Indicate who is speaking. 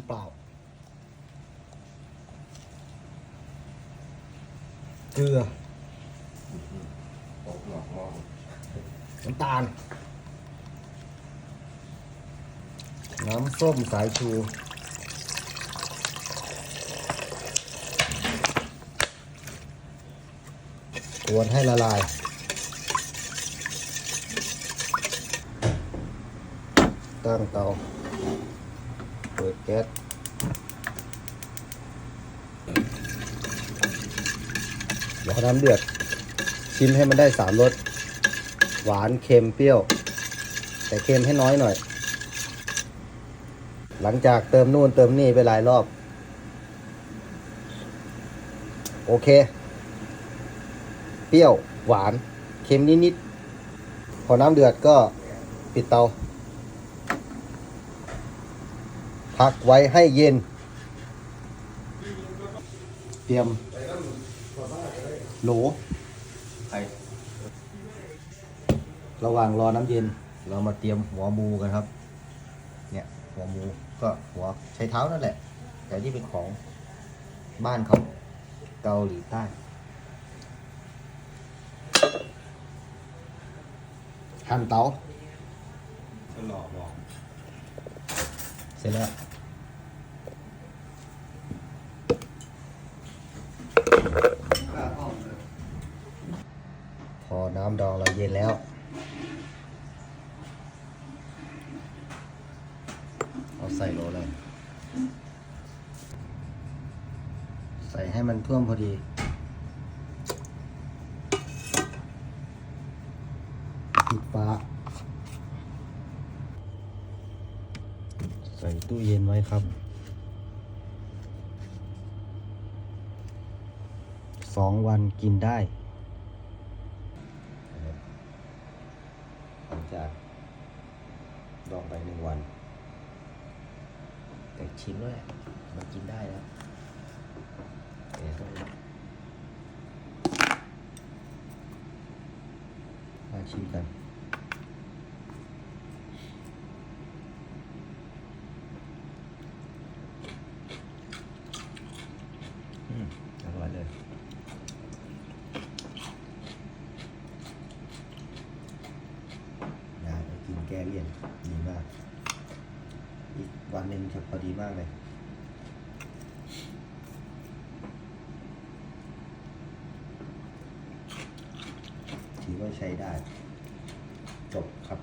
Speaker 1: ำเปล่า เกลือ
Speaker 2: ตกหนอกมอง
Speaker 1: น้ำตาล น้ำส้มสายชู กวนให้ละลาย ตั้งเตาเปิดแก๊สเดี๋ยวาน้ำเดือด ชิมให้มันได้สามรส หวานเค็มเปรี้ยว แต่เค็มให้น้อยหน่อย หลังจากเติมนู่นเติมนี่ไปหลายรอบ โอเค เปรี้ยวหวาน เค็มนิดๆพอน้ำเดือดก็ปิดเตา พักไว้ให้เย็น เตรียมโหล
Speaker 2: ไอ้
Speaker 1: ระหว่างรอน้ำเย็น เรามาเตรียมหัวหมูกันครับ เนี่ยหัวหมูก็หัวใช้เท้านั่นแหละ แต่ที่เป็นของบ้านเขาเกาหลีใต้หั่นเตา
Speaker 2: ก็หลอกหลอก
Speaker 1: เสร็จแล้ว พอ น้ำดองเราเย็นแล้ว เอาใส่โหลเลย ใส่ให้มันท่วมพอดีปิดฟ้าใส่ตู้เย็นไว้ครับสองวันกินได้หลัง จากดองไปหนึ่งวัน แต่ชิมด้วยมันกินได้แล้วแต่ต้องมาชิมกัน อืมอร่อยเลย ได้ไปกินแก้ เลี่ยนดีมาก อีกวันหนึ่งจะพอดีมากเลยถือว่าใช้ได้ จบครับ